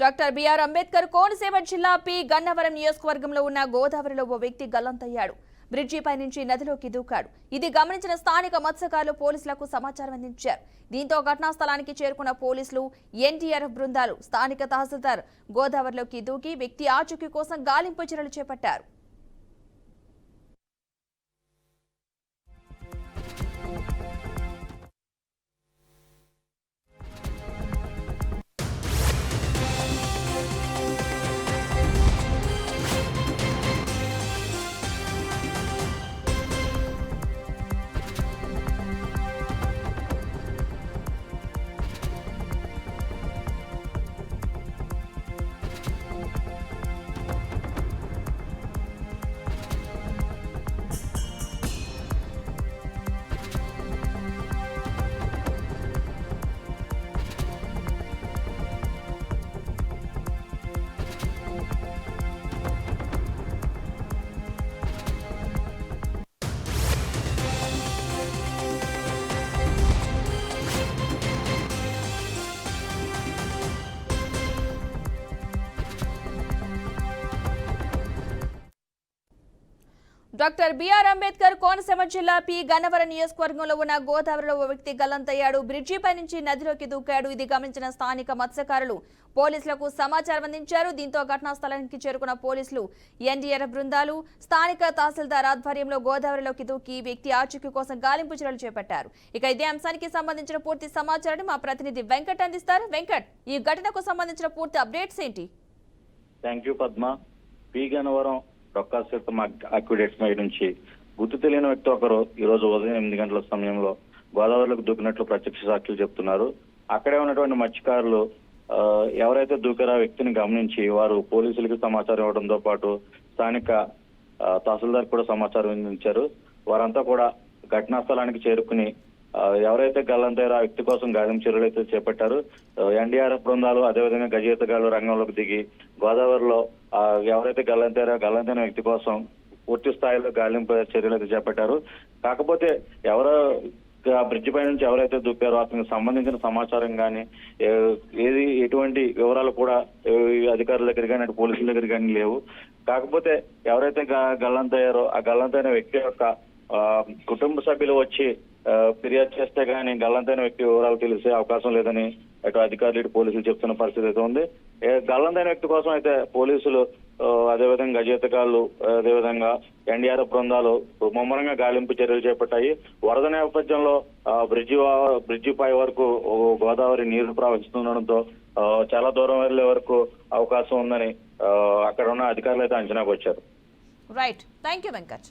Doctor BR Ambedkar Konaseema జిల్లా P Gannavaram నియోజకవర్గంలో ఉన్న గోదావరిలో ఓ వ్యక్తి గల్లంతయ్యాడు. బ్రిడ్జిపై నుంచి నదిలోకి దూకాడు. ఇది గమనించిన స్థానిక మత్స్యకారులు పోలీసులకు సమాచారం అందించారు. దీంతో ఘటనా స్థలానికి చేరుకున్న పోలీసులు ఎన్టీఆర్ఎఫ్ బృందాలు స్థానిక తహసీల్దార్ గోదావరిలోకి దూకి వ్యక్తి ఆచూకీ కోసం గాలింపు చర్యలు చేపట్టారు. డాక్టర్ బిఆర్ అంబేద్కర్ కోనసీమ జిల్లా పి గన్నవరం నియోజకవర్గంలో ఉన్న గోదావరిలో ఓ వ్యక్తి గల్లంతయ్యాడు. బ్రిడ్జిపై నుంచి నదిలోకి దూకాడు. ఇది గమనించిన స్థానిక మత్స్యకారులు పోలీసులకు సమాచారం అందించారు. దీంతో ఘటనా స్థలానికి చేరుకున్న పోలీసులు ఎన్డీఆర్ఎఫ్ బృందాలు స్థానిక తహసీల్దార్ ఆధ్వర్యంలో గోదావరిలోకి దూకి వ్యక్తి ఆచూకీ కోసం గాలింపు చర్యలు చేపట్టారు. ఇక ఇదే అంశానికి సంబంధించిన పూర్తి సమాచారాన్ని మా ప్రతినిధి వెంకట్ అందిస్తారు. వెంకట్ ఈ ఘటనకు సంబంధించిన పూర్తి అప్డేట్స్ ఏంటి? Thank you Padma. P Gannavaram రొక్కాశీర్తం aqueducts మీద నుంచి. గుర్తు తెలియని వ్యక్తి ఒకరు ఈ రోజు ఉదయం ఎనిమిది గంటల సమయంలో గోదావరిలోకి దూకినట్లు ప్రత్యక్ష సాక్షులు చెప్తున్నారు. అక్కడే ఉన్నటువంటి మత్స్యకారులు ఎవరైతే దూకారో వ్యక్తిని గమనించి వారు పోలీసులకు సమాచారం ఇవ్వడంతో పాటు స్థానిక ఆ, తహసీల్దార్ కూడా సమాచారం అందించారు. వారంతా కూడా ఘటనా స్థలానికి చేరుకుని ఎవరైతే గల్లంతారో ఆ వ్యక్తి కోసం గాయం చర్యలు అయితే చేపట్టారు ఎన్డీఆర్ఎఫ్ బృందాలు అదేవిధంగా గజేతగాళ్ళు రంగంలోకి దిగి గోదావరిలో ఆ, ఎవరైతే గల్లంతారో గల్లంతైన వ్యక్తి కోసం పూర్తి స్థాయిలో గాలింపు చర్యలు అయితే చేపట్టారు. కాకపోతే ఎవరో ఆ బ్రిడ్జ్ పై నుంచి ఎవరైతే దూకారో అతనికి సంబంధించిన సమాచారం కానీ ఏది ఎటువంటి వివరాలు కూడా ఏ, అధికారుల దగ్గర కానీ అటు పోలీసుల దగ్గర కానీ లేవు. కాకపోతే ఎవరైతే గల్లంతయ్యారో ఆ గల్లంతైన వ్యక్తి యొక్క కుటుంబ సభ్యులు వచ్చి ఫిర్యాదు చేస్తే కానీ గల్లంతైన వ్యక్తి వివరాలు తెలిసే అవకాశం లేదని అటు అధికారులు ఇటు పోలీసులు చెప్తున్న పరిస్థితి అయితే ఉంది. గల్లంతైన వ్యక్తి కోసం అయితే పోలీసులు అదేవిధంగా గజేతకాళ్ళు అదేవిధంగా ఎన్డీఆర్ఎఫ్ బృందాలు ముమ్మరంగా గాలింపు చర్యలు చేపట్టాయి. వరద నేపథ్యంలో బ్రిడ్జి బ్రిడ్జి పై వరకు గోదావరి నీరు ప్రవహిస్తుండడంతో చాలా దూరం వెళ్ళే వరకు అవకాశం ఉందని అక్కడ ఉన్న అధికారులు అయితే అంచనాకు వచ్చారు. Right thank you Venkat